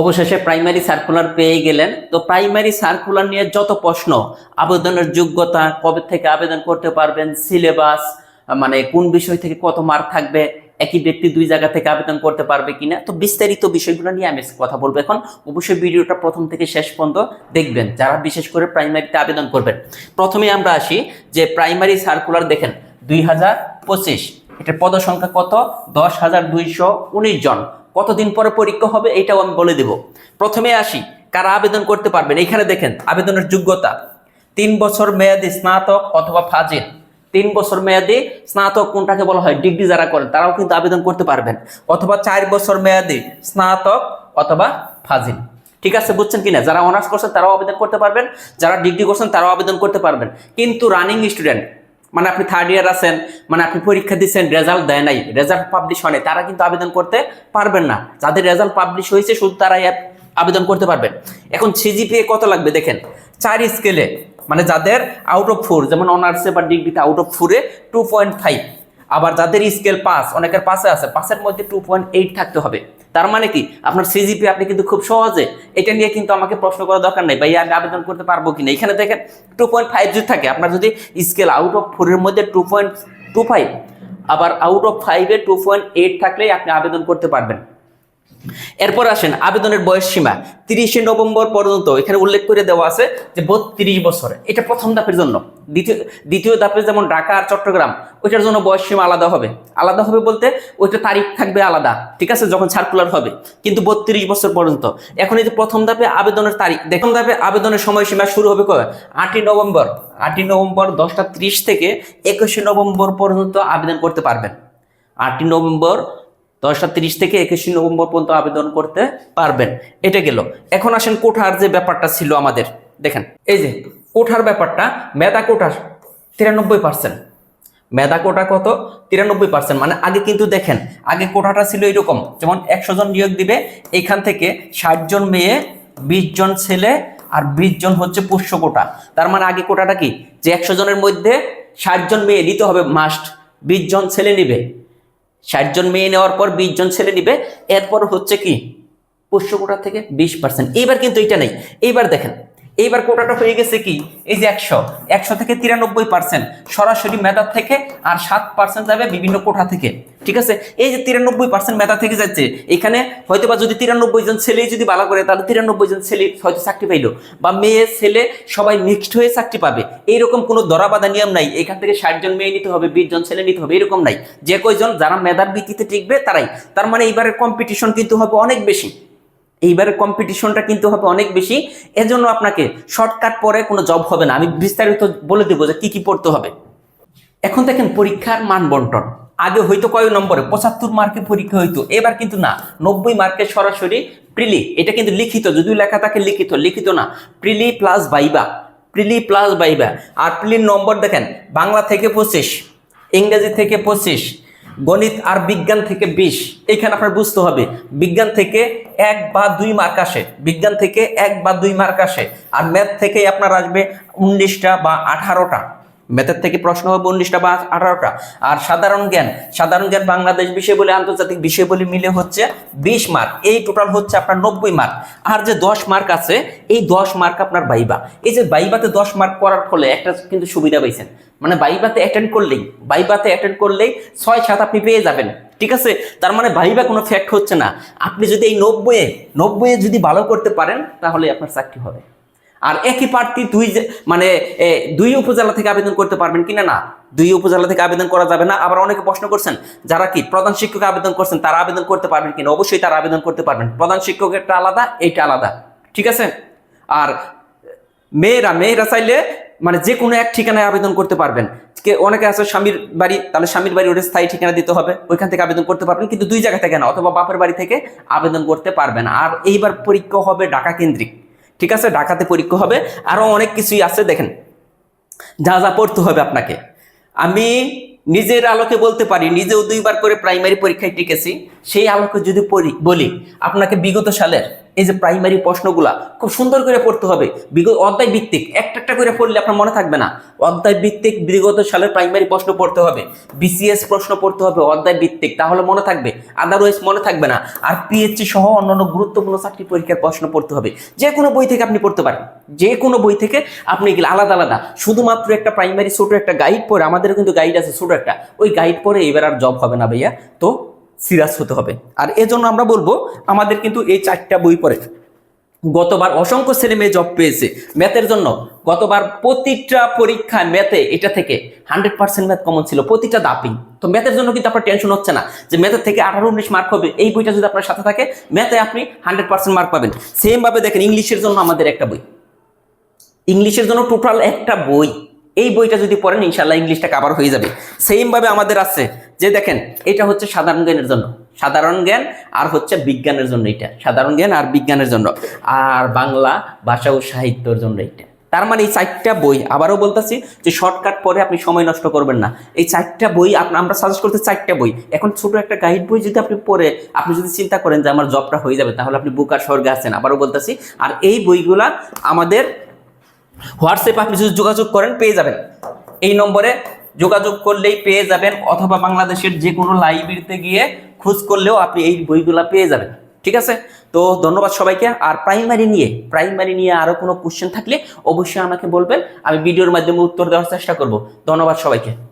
অবশেষে primary circular পেয়ে গেলেন। তো প্রাইমারি সার্কুলার নিয়ে যত প্রশ্ন, আবেদনের যোগ্যতা, কবে থেকে আবেদন করতে পারবেন সিলেবাস মানে কোন বিষয় থেকে কত মার্ক থাকবে, একই ব্যক্তি দুই জায়গা থেকে আবেদন করতে পারবে কিনা, তো বিস্তারিত বিষয়গুলো নিয়ে আমি কথা বলব এখন। অবশ্যই ভিডিওটা প্রথম থেকে শেষ পর্যন্ত দেখবেন, যারা বিশেষ করে প্রাইমারিতে আবেদন করবেন। প্রথমে আমরা আসি যে প্রাইমারি সার্কুলার দেখেন, দুই হাজার পঁচিশ। এটার পদ সংখ্যা কত? দশ হাজার দুইশো উনিশ জন। কতদিন পরে পরীক্ষা হবে এটাও আমি বলে দেব। প্রথমে আসি, কারা আবেদন করতে পারবেন? এখানে দেখেন, আবেদনের যোগ্যতা। তিন বছর মেয়াদি স্নাতক অথবা ফাজিল। তিন বছর মেয়াদি স্নাতক কোনটাকে বলা হয়? ডিগ্রি যারা করেন, তারাও কিন্তু আবেদন করতে পারবেন। অথবা চার বছর মেয়াদি স্নাতক অথবা ফাজিল। ঠিক আছে, বুঝছেন কিনা? যারা অনার্স করছেন, তারাও আবেদন করতে পারবেন। যারা ডিগ্রি করছেন, তারাও আবেদন করতে পারবেন। কিন্তু রানিং স্টুডেন্ট মানে আপনি থার্ড ইয়ার আছেন মানে আপনি পরীক্ষা দিচ্ছেন রেজাল্ট দেয় নাই রেজাল্ট পাবলিশ হয় তারা কিন্তু আবেদন করতে পারবেন না। যাদের রেজাল্ট পাবলিশ হয়েছে, শুধু তারাই আবেদন করতে পারবেন। এখন সিজিপিএ কত লাগবে দেখেন? চার স্কেলে মানে যাদের আউট অফ ফোর যেমন অনার্সে বা ডিগ্রিতে আউট অফ ফোরে টু পয়েন্ট ফাইভ আবার যাদের স্কেল পাস অনেকের পাশে আছে পাসের মধ্যে টু পয়েন্ট এইট থাকতে হবে। তার মানে কি? আপনার সিজিপি আপনি কিন্তু খুব সহজে এটা নিয়ে কিন্তু আমাকে প্রশ্ন করার দরকার নেই ভাইয়া আমি আবেদন করতে পারব কিনা? এখানে দেখেন টু পয়েন্ট ফাইভ যদি থাকে, আপনার যদি স্কেল আউট অফ ফোরের মধ্যে টু পয়েন্ট টু ফাইভ আবার আউট অফ ফাইভে টু পয়েন্ট এইট থাকলেই আপনি আবেদন করতে পারবেন। এরপর আসেন, আবেদনের বয়স সীমা, তিরিশে নভেম্বর পর্যন্ত। এখানে উল্লেখ করে দেওয়া আছে যে বত্রিশ বছর। এটা প্রথম ধাপের জন্য। দ্বিতীয় দ্বিতীয় ধাপে যেমন ঢাকা আর চট্টগ্রাম, ওইটার জন্য বয়স সীমা আলাদা হবে। আলাদা হবে বলতে ওইটা তারিখ থাকবে আলাদা, ঠিক আছে? যখন সার্কুলার হবে। কিন্তু বত্রিশ বছর পর্যন্ত। এখন এই যে প্রথম ধাপে আবেদনের তারিখ দেখুন ধাপে আবেদনের সময়সীমা শুরু হবে কবে? আটই নভেম্বর। আটই নভেম্বর দশটা ত্রিশ থেকে একুশে নভেম্বর পর্যন্ত আবেদন করতে পারবেন। আটই নভেম্বর দশটা তিরিশ থেকে একুশে নভেম্বর পর্যন্ত আবেদন করতে পারবেন। এটা গেল। এখন আসেন কোঠার যে ব্যাপারটা ছিল আমাদের। দেখেন, এই যে কোঠার ব্যাপারটা, মেধা কোঠার তিরানব্বই পার্সেন্ট মেধা কোটা কত? তিরানব্বই পার্সেন্ট মানে আগে কিন্তু দেখেন, আগে কোটাটা ছিল এরকম, যেমন একশো জন নিয়োগ দিবে, এখান থেকে ষাট জন মেয়ে, বিশ জন ছেলে আর বিশ জন হচ্ছে পুষ্য কোটা তার মানে আগে কোটাটা কি? যে একশো জনের মধ্যে ষাট জন মেয়ে নিতে হবে মাস্ট, বিশ জন ছেলে নিবে। ষাট জন মেয়ে নেওয়ার পর বিশ জন ছেলে নিবে, এরপর হচ্ছে কি পোষ্য কোটা থেকে বিশ পার্সেন্ট এইবার কিন্তু এটা নেই। এইবার দেখেন এইবার কোটাটা হয়ে গেছে কি? এই যে একশো। একশো থেকে তিরানব্বই পার্সেন্ট সরাসরি মেধা থেকে আর সাত পার্সেন্ট যাবে বিভিন্ন কোঠা থেকে। ঠিক আছে? এই যে তিরানব্বই পার্সেন্ট মেধা থেকে যাচ্ছে, এখানে হয়তো বা যদি তিরানব্বই জন ছেলে যদি ভালো করে, তাহলে তিরানব্বই জন ছেলে হয়তো চাকরি পাইলো। বা মেয়ে, ছেলে সবাই মিক্সড হয়ে চাকরি পাবে। এইরকম কোনো দরাবাধা নিয়ম নাই। এখান থেকে ষাট জন মেয়ে নিতে হবে বিশ জন ছেলে নিতে হবে, এরকম নাই। যে কয়জন, যারা মেধার ভিত্তিতে টিকবে তারাই। তার মানে এইবারের কম্পিটিশন কিন্তু হবে অনেক বেশি। এইবারের কম্পিটিশনটা কিন্তু হবে অনেক বেশি। এজন্য আপনাকে শর্টকাট পরে কোনো জব হবে না। আমি বিস্তারিত বলে দেবো যে কি কি পড়তে হবে। এখন দেখেন পরীক্ষার মান বন্টন। আগে হয়তো কয় নম্বরে? পঁচাত্তর মার্কের পরীক্ষা হইতো। এবার কিন্তু না, নব্বই মার্কের সরাসরি প্রিলি, এটা কিন্তু লিখিত। যদিও লেখা থাকে লিখিত লিখিত না। প্রিলি প্লাস বাইবা প্রিলি প্লাস বাইবা আর প্রিলির নম্বর দেখেন, বাংলা থেকে পঁচিশ, ইংরেজি থেকে পঁচিশ গণিত আর বিজ্ঞান থেকে বিশ। এখানে আপনার বুঝতে হবে, বিজ্ঞান থেকে এক বা দুই মার্ক আসে। বিজ্ঞান থেকে এক বা দুই মার্ক আসে। আর ম্যাথ থেকে আপনার আসবে উনিশটা বা আঠারোটা। ম্যাথের থেকে প্রশ্ন হবে উনিশটা বা আঠারোটা। আর সাধারণ জ্ঞান সাধারণ জ্ঞান বাংলাদেশ বিষয় বলে আন্তর্জাতিক বিষয় বলে মিলে হচ্ছে বিশ মার্ক। এই টোটাল হচ্ছে আপনার নব্বই মার্ক। আর যে দশ মার্ক আছে, এই দশ মার্ক আপনার বাইবা। এই যে বাইবাতে দশ মার্ক করার ফলে একটা কিন্তু সুবিধা পাইছেন। মানে বাইবাতে অ্যাটেন্ড করলেই, বাইবাতে অ্যাটেন্ড করলেই ছয় সাত আপনি পেয়ে যাবেন। ঠিক আছে? তার মানে বাইবা কোনো ফ্যাক্ট হচ্ছে না। আপনি যদি এই নব্বইয়ে নব্বইয়ে যদি ভালো করতে পারেন, তাহলে আপনার চাকরি হবে। আর একই প্রার্থী দুই মানে দুই উপজেলা থেকে আবেদন করতে পারবেন কিনা না? দুই উপজেলা থেকে আবেদন করা যাবে না। আবার অনেকে প্রশ্ন করছেন, যারা কি প্রধান শিক্ষক আবেদন করছেন, তারা আবেদন করতে পারবেন কিনা? অবশ্যই তারা আবেদন করতে পারবেন। প্রধান শিক্ষকেরটা আলাদা, এইটা আলাদা। ঠিক আছে? আর মেয়েরা মেয়েরা চাইলে মানে যে কোনো এক ঠিকানায় আবেদন করতে পারবেন। কে, অনেকে আছে স্বামীর বাড়ি, তাহলে স্বামীর বাড়ি ওটা স্থায়ী ঠিকানা দিতে হবে। ওইখান থেকে আবেদন করতে পারবেন, কিন্তু দুই জায়গা থেকে না, অথবা বাপের বাড়ি থেকে আবেদন করতে পারবেন আর এইবার পরীক্ষা হবে ঢাকা কেন্দ্রিক। ঠিক আছে? ঢাকাতে পরীক্ষা হবে। আরও অনেক কিছুই আছে, দেখেন। যা যা পড়তে হবে আপনাকে। আমি নিজের আলোকে বলতে পারি, নিজেও দুইবার করে প্রাইমারি পরীক্ষায় টিকেছি। সেই আলোকে যদি বলি, আপনাকে বিগত সালের এই যে প্রাইমারি প্রশ্নগুলা খুব সুন্দর করে পড়তে হবে। বিগত অধ্যায় ভিত্তিক একটা একটা করে পড়লে আপনার মনে থাকবে না। অধ্যায় ভিত্তিক বিগত সালের প্রাইমারি প্রশ্ন পড়তে হবে। বিসিএস প্রশ্ন পড়তে হবে অধ্যায় ভিত্তিক তাহলে মনে থাকবে। আদারওয়াইজ মনে থাকবে না। আর পিএইচসি সহ অন্যান্য গুরুত্বপূর্ণ চাকরি পরীক্ষার প্রশ্ন পড়তে হবে। যে কোনো বই থেকে আপনি পড়তে পারেন। যে কোনো বই থেকে আপনি গেলে আলাদা আলাদা। শুধুমাত্র একটা প্রাইমারি ছোট একটা গাইড পড়ে আমাদের কিন্তু গাইড আছে ছোট একটা। ওই গাইড পড়ে এবার আর জব হবে না ভাইয়া। তো সিরিয়াস হতে হবে। আর এজন্য আমরা বলব, আমাদের কিন্তু এই চারটা বই পড়ে। গতবার অসংখ্য ছেলে মেয়ে জব পেয়েছে। ম্যাথের জন্য গতবার প্রতিটা পরীক্ষায় ম্যাথে এটা থেকে হান্ড্রেড পার্সেন্ট ম্যাথ কমন ছিল, প্রতিটা দাপি তো ম্যাথের জন্য কিন্তু আপনার টেনশন হচ্ছে না যে ম্যাথের থেকে আঠারো উনিশ মার্ক হবে। এই বইটা যদি আপনার সাথে থাকে ম্যাথে আপনি হান্ড্রেড পার্সেন্ট মার্ক পাবেন। সেমভাবে দেখেন, ইংলিশের জন্য আমাদের একটা বই। ইংলিশের জন্য টোটাল একটা বই। এই বইটা যদি পড়েন ইনশাল্লাহ ইংলিশটা কাভার হয়ে যাবে। সেম ভাবে আমাদের আছে যে দেখেন, এটা হচ্ছে সাধারণ জ্ঞানের জন্য। সাধারণ জ্ঞান আর হচ্ছে বিজ্ঞানের জন্য এটা। সাধারণ জ্ঞান আর বিজ্ঞানের জন্য। আর বাংলা ভাষা ও সাহিত্যের জন্য এটা। তার মানে এই চারটা বই, আবারও বলতেছি যে শর্টকাট পরে আপনি সময় নষ্ট করবেন না। এই চারটা বই আপনি আমরা সাজেস্ট করতে চারটা বই। এখন ছোট একটা গাইড বই যদি আপনি পড়ে, আপনি যদি চিন্তা করেন যে আমার জবটা হয়ে যাবে, তাহলে আপনি বুকার স্বর্গে আছেন। আবারও বলতেছি, আর এই বইগুলা আমাদের হোয়াটসঅ্যাপে আপনি যদি যোগাযোগ করেন, পেয়ে যাবেন। এই নম্বরে যোগাযোগ করলেই পেয়ে যাবেন, অথবা বাংলাদেশের যে কোনো লাইব্রেরিতে গিয়ে খোঁজ করলেও আপনি এই বইগুলা পেয়ে যাবেন। ঠিক আছে? তো ধন্যবাদ সবাইকে। আর প্রাইমারি নিয়ে প্রাইমারি নিয়ে আরও কোনো কোশ্চেন থাকলে অবশ্যই আমাকে বলবেন, আমি ভিডিওর মাধ্যমে উত্তর দেওয়ার চেষ্টা করব। ধন্যবাদ সবাইকে।